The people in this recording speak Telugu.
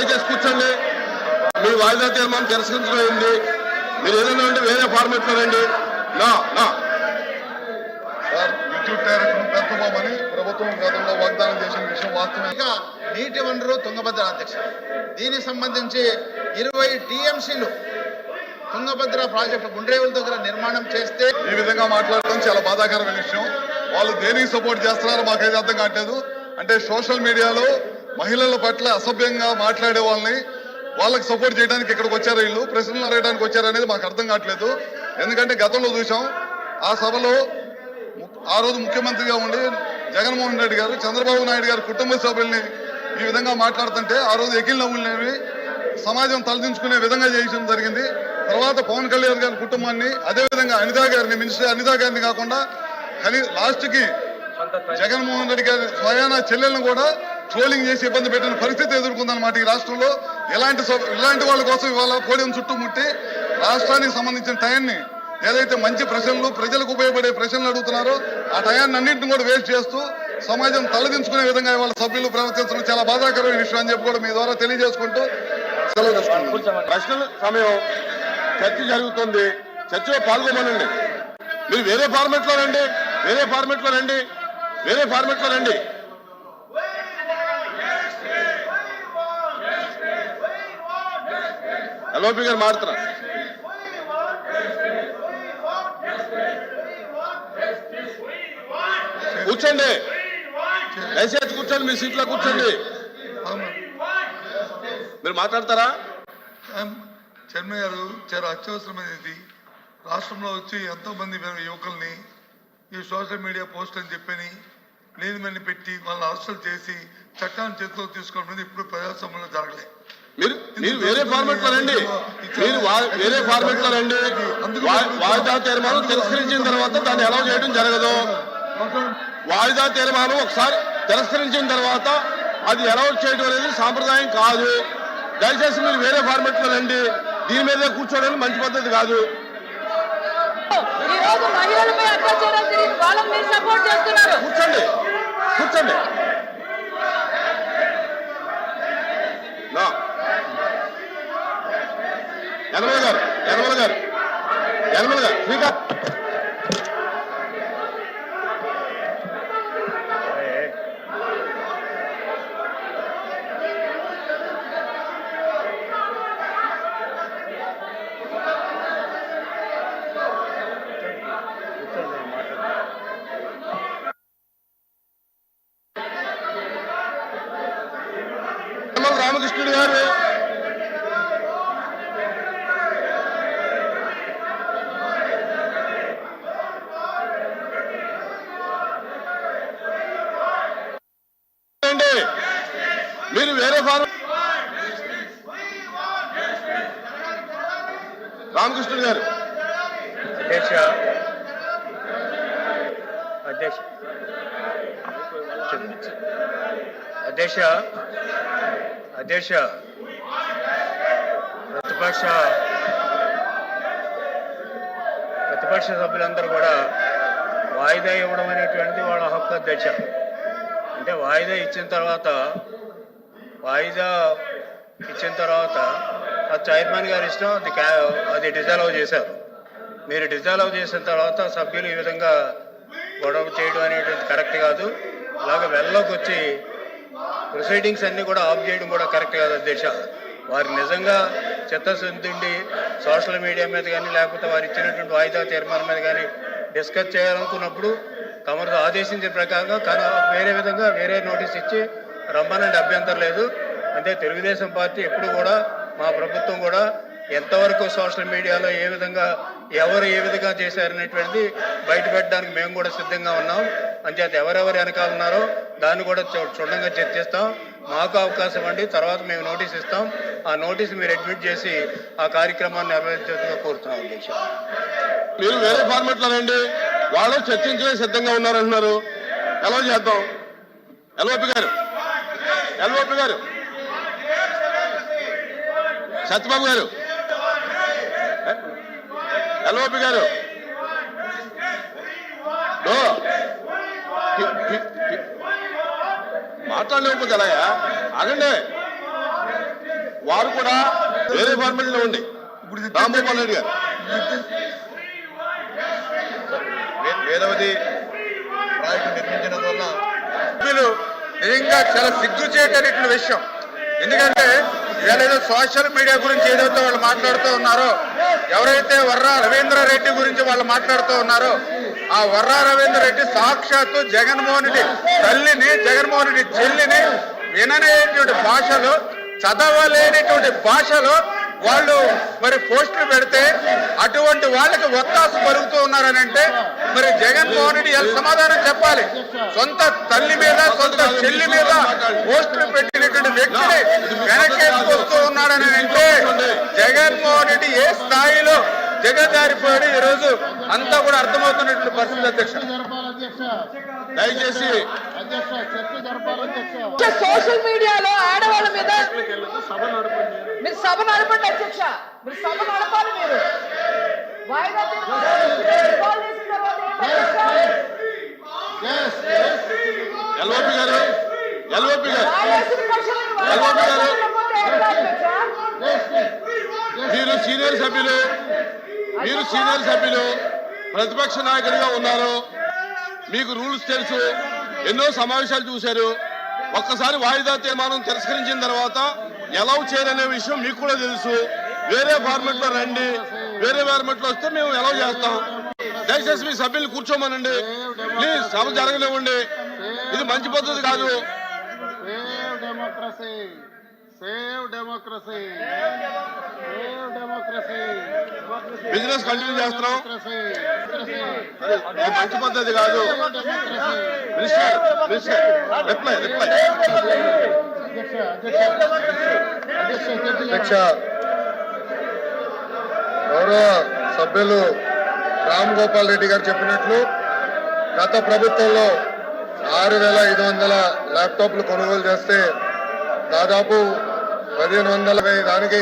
దయచేసి కూర్చోండి. మీ వాయిదా తీర్మానం తిరస్కరించడం మీరు ఏదైనా ఉంటే వేరే ఫార్మెట్లో రండి. నా నా. సార్ విద్యుత్ టారిఫ్ను పెంచబోమని ప్రభుత్వం గతంలో వాగ్దానం చేసిన విషయం వాస్తవమే. ఇక నీటి వనరు తుంగభద్ర అధ్యక్ష. దీనికి సంబంధించి ఇరవై టీఎంసీలు తుంగభద్ర ప్రాజెక్టు గుండ్రేవుల దగ్గర నిర్మాణం చేస్తే ఈ విధంగా మాట్లాడటం చాలా బాధాకరమైన విషయం. వాళ్ళు దేనికి సపోర్ట్ చేస్తున్నారో మాకైతే అర్థం కావట్లేదు. అంటే సోషల్ మీడియాలో మహిళల పట్ల అసభ్యంగా మాట్లాడే వాళ్ళని వాళ్ళకి సపోర్ట్ చేయడానికి ఇక్కడికి వచ్చారు వీళ్ళు? ప్రశ్నలు అడగడానికి వచ్చారు అనేది మాకు అర్థం కావట్లేదు. ఎందుకంటే గతంలో చూసాం ఆ సభలో ఆ రోజు ముఖ్యమంత్రిగా ఉండి జగన్మోహన్ రెడ్డి గారు చంద్రబాబు నాయుడు గారు కుటుంబ సభ్యుల్ని ఈ విధంగా మాట్లాడుతుంటే ఆ రోజు ఎకిల్ నవ్వులనేవి సమాజం తలదించుకునే విధంగా చేయడం జరిగింది. తర్వాత పవన్ కళ్యాణ్ గారి కుటుంబాన్ని అదే విధంగా అనితా గారిని మినిస్టర్ అనితా గారిని కాకుండా కనీ లాస్ట్కి జగన్మోహన్ రెడ్డి గారి స్వయాన చెల్లెలను కూడా ట్రోలింగ్ చేసి ఇబ్బంది పెట్టిన పరిస్థితి ఎదుర్కొందన్నమాట ఈ రాష్ట్రంలో. ఇలాంటి ఇలాంటి వాళ్ళ కోసం ఇవాళ పోడియం చుట్టుముట్టి రాష్ట్రానికి సంబంధించిన టయాన్ని ఏదైతే మంచి ప్రశ్నలు ప్రజలకు ఉపయోగపడే ప్రశ్నలు అడుగుతున్నారో ఆ టయాన్ని అన్నింటిని కూడా వేస్ట్ చేస్తూ సమాజం తలదించుకునే విధంగా ఇవాళ సభ్యులు ప్రవర్తించడం చాలా బాధాకరమైన విషయం అని చెప్పి కూడా మీ ద్వారా తెలియజేసుకుంటూ సెలవు తీసుకుంటున్నాను ప్రశ్నల సమయం చర్చ జరుగుతుంది. చర్చలో పాల్గొమనండి మీరు వేరే ఫార్మెట్లో రండి. వేరే ఫార్మెట్లో రండి. వేరే ఫార్మెట్లో రండి. ఎల్ఓపి గారు మారుతున్నారు. కూర్చోండి. దయచేసి కూర్చోండి మీ సీట్లో కూర్చోండి. మీరు మాట్లాడతారా? చర్మ గారు చాలా అత్యవసరమైనది రాష్ట్రంలో వచ్చి ఎంతో మంది యువకుల్ని ఈ సోషల్ మీడియా పోస్ట్ అని చెప్పని లేని పెట్టి వాళ్ళని అరెస్టులు చేసి చట్టాన్ని చేతిలో తీసుకోవడం ఇప్పుడు ప్రజాస్వామ్యంలో జరగలేదు. మీరు మీరు వేరే ఫార్మెట్లో రండి. మీరు వేరే ఫార్మెట్లో రండి. వాయిదా తీర్మానం తిరస్కరించిన తర్వాత దాన్ని ఎలా చేయడం జరగదు. వాయిదా తీర్మానం ఒకసారి తిరస్కరించిన తర్వాత అది ఎలా చేయడం అనేది సాంప్రదాయం కాదు. దయచేసి మీరు వేరే ఫార్మెట్లో రండి. దీని మీదే కూర్చోవడం మంచి పద్ధతి కాదు. ఈ రోజు మహిళలపై అత్యాచారాలు జరిగి వాళ్ళని మీరు సపోర్ట్ చేస్తున్నారు కూర్చోండి కూర్చోండి నా. యనమల గారు యనమల గారు యనమల గారు శ్రీకాంత్ యనమల రామకృష్ణుడు గారు రండి. మీరు వేరే ఫారం రామకృష్ణుడు గారు. అధ్యక్ష. అధ్యక్ష. అధ్యక్ష. అధ్యక్ష. ప్రతిపక్ష. ప్రతిపక్ష సభ్యులందరూ కూడా వాయిదా ఇవ్వడం అనేటువంటిది వాళ్ళ హక్కు అధ్యక్ష. అంటే వాయిదా ఇచ్చిన తర్వాత వాయిదా ఇచ్చిన తర్వాత ఆ చైర్మన్ గారి ఇష్టం అది క్యా అది డిజాల్వ్ చేశారు. మీరు డిజాల్వ్ చేసిన తర్వాత సభ్యులు ఈ విధంగా గొడవ చేయడం అనేటువంటిది కరెక్ట్ కాదు. ఇలాగ వెళ్ళలోకి వచ్చి ప్రొసీడింగ్స్ అన్నీ కూడా ఆఫ్ చేయడం కూడా కరెక్ట్ కాదు అధ్యక్ష. వారు నిజంగా చిత్తశుద్ధి సోషల్ మీడియా మీద కానీ లేకపోతే వారు ఇచ్చినటువంటి వాయిదా తీర్మానం మీద కానీ డిస్కస్ చేయాలనుకున్నప్పుడు తమరు ఆదేశించిన ప్రకారంగా కానీ వేరే విధంగా వేరే నోటీస్ ఇచ్చి రమ్మనండి అభ్యంతరం లేదు. అంటే తెలుగుదేశం పార్టీ ఎప్పుడు కూడా మా ప్రభుత్వం కూడా ఎంతవరకు సోషల్ మీడియాలో ఏ విధంగా ఎవరు ఏ విధంగా చేశారనేటువంటిది బయట పెట్టడానికి మేము కూడా సిద్ధంగా ఉన్నాం. అంచేత ఎవరెవరు వెనకాల ఉన్నారో దాన్ని కూడా చూడంగా చర్చిస్తాం మాకు అవకాశం అండి. తర్వాత మేము నోటీస్ ఇస్తాం. ఆ నోటీస్ మీరు అడ్మిట్ చేసి ఆ కార్యక్రమాన్ని నెరవేర్చేందుకు కోరుతున్నాం అధ్యక్ష. మీరు వేరే ఫార్మెట్ రండి. వాళ్ళు చర్చించలే సిద్ధంగా ఉన్నారంటున్నారు. ఎలా చేద్దాం? ఎల్ఓపి గారు. ఎల్ఓపి గారు. సత్యబాబు గారు. ఎల్ఓపి గారు. మాట్లాడలేకపోతే ఎలాయా ఆగండి. వారు కూడా వేరే ఫార్మాట్లో ఉండి రాంగోపాల్ రెడ్డి గారు. వేదవతి ప్రాజెక్టు నిర్మించడం వల్ల నిజంగా చాలా సిగ్గు చేయటటువంటి విషయం. ఎందుకంటే ఇవాళ ఏదో సోషల్ మీడియా గురించి ఏదైతే వాళ్ళు మాట్లాడుతూ ఉన్నారో ఎవరైతే వర్రా రవీంద్ర రెడ్డి గురించి వాళ్ళు మాట్లాడుతూ ఉన్నారో ఆ వర్రా రవీంద్ర రెడ్డి సాక్షాత్తు జగన్మోహన్ రెడ్డి తల్లిని జగన్మోహన్ రెడ్డి చెల్లిని విననేటువంటి భాషలో చదవలేనిటువంటి భాషలో వాళ్ళు మరి పోస్టులు పెడితే అటువంటి వాళ్ళకి ఒత్తాసు పలుకుతూ ఉన్నారని అంటే మరి జగన్మోహన్ రెడ్డి ఎలా సమాధానం చెప్పాలి? సొంత తల్లి మీద సొంత చెల్లి మీద పోస్టులు పెట్టినటువంటి వ్యక్తిని వెనకేసుకొస్తూ ఉన్నాడని అంటే జగన్మోహన్ రెడ్డి ఏ స్థాయిలో జగదారిపోయాడు ఈ రోజు అంతా కూడా అర్థమవుతున్నటువంటి పరిస్థితి అధ్యక్ష. దయచేసి సోషల్ మీడియాలో ఆడవాళ్ళ మీద సభ నడపండి అధ్యక్ష. మీరు సభ నడపాలి మీరు. వాయిదా? ఎల్ఓపి గారు ఎల్ఓపి గారు. ఎల్ఓపి గారు. మీరు సీనియర్ సభ్యులు మీరు సీనియర్ సభ్యులు ప్రతిపక్ష నాయకుడిగా ఉన్నారు. మీకు రూల్స్ తెలుసు. ఎన్నో సమావేశాలు చూశారు. ఒక్కసారి వాయిదా తీర్మానం తిరస్కరించిన తర్వాత ఎలా చేయాలనే విషయం మీకు కూడా తెలుసు. వేరే ఫార్మెట్లో రండి. వేరే ఫార్మెట్లో వస్తే మేము ఎలా చేస్తాం. దయచేసి మీ సభ్యులు కూర్చోమనండి. ప్లీజ్ సభ జరగనివ్వండి. ఇది మంచి పద్ధతి కాదు. బిజినెస్ కంటిన్యూ చేస్తున్నాం మంచి పద్ధతి కాదు. రిప్లై రిప్లై అధ్యక్ష గౌరవ సభ్యులు రామ్ గోపాల్ రెడ్డి గారు చెప్పినట్లు గత ప్రభుత్వంలో ఆరు వేల ఐదు వందల ల్యాప్టాప్లు కొనుగోలు చేస్తే దాదాపు పదిహేను వందల దానికి